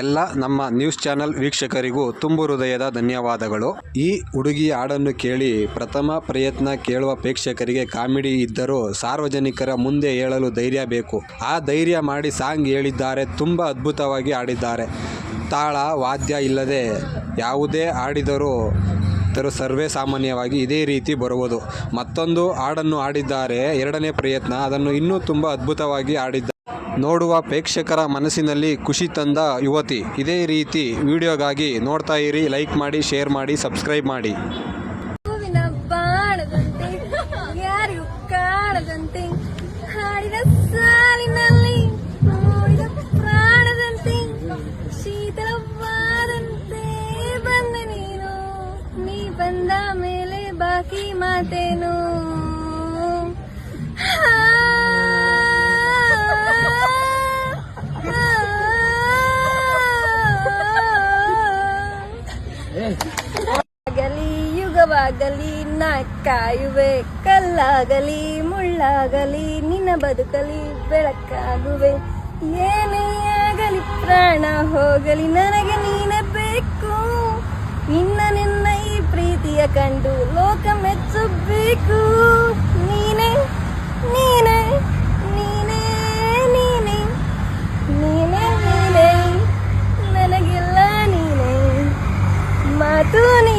ಎಲ್ಲ ನಮ್ಮ news channel ವೀಕ್ಷಕರಿಗೂ ತುಂಬು ಹೃದಯದ ಧನ್ಯವಾದಗಳು. ಈ ಹುಡುಗಿ ಹಾಡನ್ನು ಕೇಳಿ ಪ್ರಥಮ ಪ್ರಯತ್ನ ಕೇಳುವ ಪ್ರೇಕ್ಷಕರಿಗೆ ಕಾಮಿಡಿ ಇದ್ದರೂ ಸಾರ್ವಜನಿಕರ ಮುಂದೆ ಹೇಳಲು ಧೈರ್ಯ ಬೇಕು. ಆ ಧೈರ್ಯ ಮಾಡಿ ಸಾಂಗ್ ಹೇಳಿದ್ದಾರೆ, ತುಂಬ ಅದ್ಭುತವಾಗಿ ಹಾಡಿದ್ದಾರೆ. ತಾಳ, ವಾದ್ಯ ಇಲ್ಲದೆ ಯಾವುದೇ ಆಡಿದರೂ ತರ ಸರ್ವೇ ಸಾಮಾನ್ಯವಾಗಿ ಇದೇ ರೀತಿ ಬರುವುದು. ಮತ್ತೊಂದು ಹಾಡನ್ನು ಹಾಡಿದ್ದಾರೆ, ಎರಡನೇ ಪ್ರಯತ್ನ. ಅದನ್ನು ಇನ್ನೂ ತುಂಬ ಅದ್ಭುತವಾಗಿ ಹಾಡಿದ್ದಾರೆ. ನೋಡುವ ಪ್ರೇಕ್ಷಕರ ಮನಸ್ಸಿನಲ್ಲಿ ಖುಷಿ ತಂದ ಯುವತಿ. ಇದೇ ರೀತಿ ವಿಡಿಯೋಗಾಗಿ ನೋಡ್ತಾ ಇರಿ, ಲೈಕ್ ಮಾಡಿ, ಶೇರ್ ಮಾಡಿ, ಸಬ್ಸ್ಕ್ರೈಬ್ ಮಾಡಿ. ಹೂವಿನ ಬಂದ ಬಂದ ಮೇಲೆ ಬಾಕಿ ಮಾತೇನು? ಸುಖವಾಗಲಿ ನಾ ಕಾಯುವೆ ಕಲ್ಲಾಗಲಿ, ಮುಳ್ಳಾಗಲಿ, ನಿನ್ನ ಬದುಕಲಿ ಬೆಳಕಾಗುವೆ. ಏನೇ ಆಗಲಿ ಪ್ರಾಣ ಹೋಗಲಿ, ನನಗೆ ನೀನೆ ಬೇಕು. ನಿನ್ನ ನಿನ್ನ ಈ ಪ್ರೀತಿಯ ಕಂಡು ಲೋಕ ಮೆಚ್ಚಬೇಕು. ನೀನೆ ನೀನೆ, ನೀನೇ ನೀನೇ ನೀನೇ, ನೀನೆ, ನನಗೆಲ್ಲ ನೀನೆ. ಮಾತು ನೀ